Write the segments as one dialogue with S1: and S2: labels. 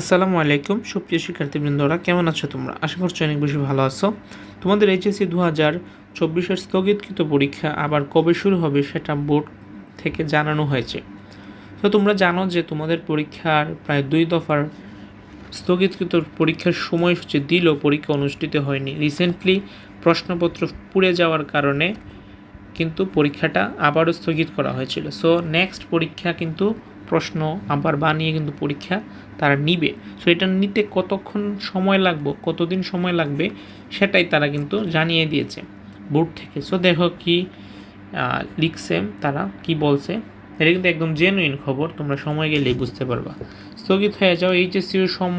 S1: আসসালামু আলাইকুম। সুপ্রিয় শিক্ষার্থীবৃন্দরা, কেমন আছো তোমরা? আশা করছি অনেক বেশি ভালো আছো। তোমাদের এইচএসসি দু হাজার চব্বিশের স্থগিতকৃত পরীক্ষা আবার কবে শুরু হবে সেটা বোর্ড থেকে জানানো হয়েছে। তো তোমরা জানো যে তোমাদের পরীক্ষার প্রায় দুই দফার স্থগিতকৃত পরীক্ষার সময়সূচি দিলেও পরীক্ষা অনুষ্ঠিত হয়নি। রিসেন্টলি প্রশ্নপত্র পুড়ে যাওয়ার কারণে কিন্তু পরীক্ষাটা আবারও স্থগিত করা হয়েছিল। সো নেক্সট পরীক্ষা কিন্তু প্রশ্ন আবার বানিয়ে কিন্তু পরীক্ষা তারা নিবে। সো এটা নিতে কতক্ষণ সময় লাগবে, কতদিন সময় লাগবে, সেটাই তারা কিন্তু জানিয়ে দিয়েছে বোর্ড থেকে। সো দেখো কি লিখছে তারা, কি বলছে? এটা কিন্তু একদম জেনুইন খবর, তোমরা সময় গেলেই বুঝতে পারবা। স্থগিত হয়ে যাও এইচএসসি সম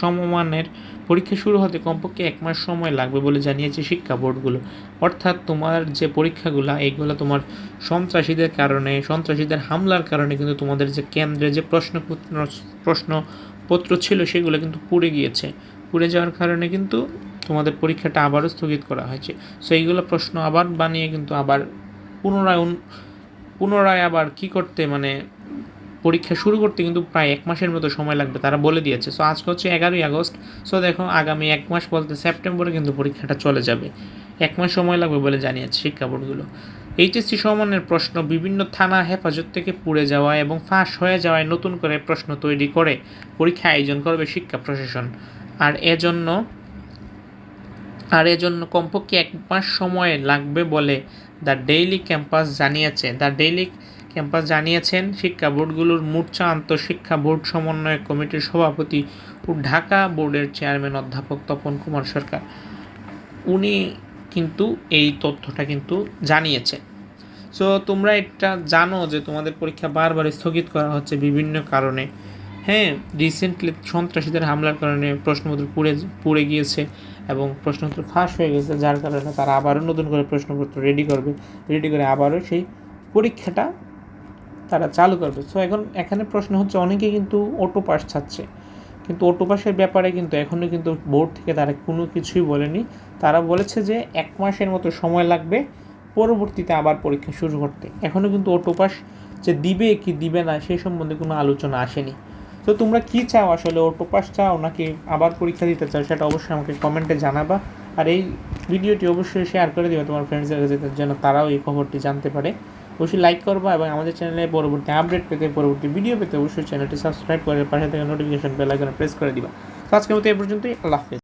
S1: সমমানের পরীক্ষা শুরু হতে কমপক্ষে এক মাস সময় লাগবে বলে জানিয়েছে শিক্ষা বোর্ডগুলো। অর্থাৎ তোমার যে পরীক্ষাগুলো, এইগুলো তোমার সন্ত্রাসীদের কারণে, সন্ত্রাসীদের হামলার কারণে কিন্তু তোমাদের যে কেন্দ্রে যে প্রশ্নপত্র প্রশ্নপত্র ছিল সেগুলো কিন্তু পুড়ে গিয়েছে। পুড়ে যাওয়ার কারণে কিন্তু তোমাদের পরীক্ষাটা আবারও স্থগিত করা হয়েছে। সো এইগুলো প্রশ্ন আবার বানিয়ে কিন্তু আবার পুনরায় পুনরায় আবার কি করতে মানে পরীক্ষা শুরু করতে কিন্তু প্রায় এক মাসের মতো সময় লাগবে, তারা বলে দিয়েছে। সো আজকে হচ্ছে এগারোই আগস্ট। সো দেখো, আগামী এক মাস বলতে সেপ্টেম্বরে কিন্তু পরীক্ষাটা চলে যাবে। এক মাস সময় লাগবে বলে জানিয়েছে শিক্ষা বোর্ডগুলো এইচএসসি সমানের প্রশ্ন, বিভিন্ন থানা হেফাজত থেকে পুড়ে যাওয়া এবং ফাঁস হয়ে যাওয়ায় নতুন করে প্রশ্ন তৈরি করে পরীক্ষা আয়োজন করবে শিক্ষা প্রশাসন। আর এজন্য আর এজন্য কমপক্ষে এক মাস সময় লাগবে বলে দ্য ডেইলি ক্যাম্পাস জানিয়েছে। দ্য ডেইলি ক্যাম্পাস জানিয়েছেন শিক্ষা বোর্ডগুলোর মূর্ছা আন্তঃশিক্ষা বোর্ড সমন্বয় কমিটির সভাপতি ও ঢাকা বোর্ডের চেয়ারম্যান অধ্যাপক তপন কুমার সরকার। উনি কিন্তু এই তথ্যটা কিন্তু জানিয়েছে সো তোমরা এটা জানো যে তোমাদের পরীক্ষা বারবার স্থগিত করা হচ্ছে বিভিন্ন কারণে। হ্যাঁ রিসেন্টলি সন্ত্রাসীদের হামলার কারণে প্রশ্নপত্র পুড়ে পুড়ে গিয়েছে এবং প্রশ্নপত্র ফাঁস হয়ে গেছে, যার কারণে তারা আবারও নতুন করে প্রশ্নপত্র রেডি করবে। রেডি করে আবারও সেই পরীক্ষাটা তারা চালু করবে। সো এখন এখানে প্রশ্ন হচ্ছে, অনেকে কিন্তু অটো পাস ছাড়ছে। কিন্তু অটো পাসের ব্যাপারে কিন্তু এখনও কিন্তু বোর্ড থেকে তারা কোনো কিছুই বলেনি। তারা বলেছে যে, এক মাসের মতো সময় লাগবে, পরবর্তীতে আবার পরীক্ষা শুরু করতে। এখনও কিন্তু অটো পাস যে দিবে কি দিবে না সেই সম্বন্ধে কোনো আলোচনা আসেনি। তো তোমরা কি চাও, আসলে অটো পাস চাও নাকি আবার পরীক্ষা দিতে চাও, সেটা অবশ্যই আমাকে কমেন্টে জানাবা। আর এই ভিডিওটি অবশ্যই শেয়ার করে দিবে তোমার ফ্রেন্ডসের কাছে, যেন তারাও এই খবরটি জানতে পারে। অবশ্যই লাইক করবা এবং আমাদের চ্যানেলে পরবর্তী আপডেট পেতে, পরবর্তী ভিডিও পেতে অবশ্যই চ্যানেলটি সাবস্ক্রাইব করে পাশে থেকে নোটিফিকেশন বেল আইকনে প্রেস করে দিবা। তো আজকের মতো এই পর্যন্তই, আল্লাহ হাফেজ।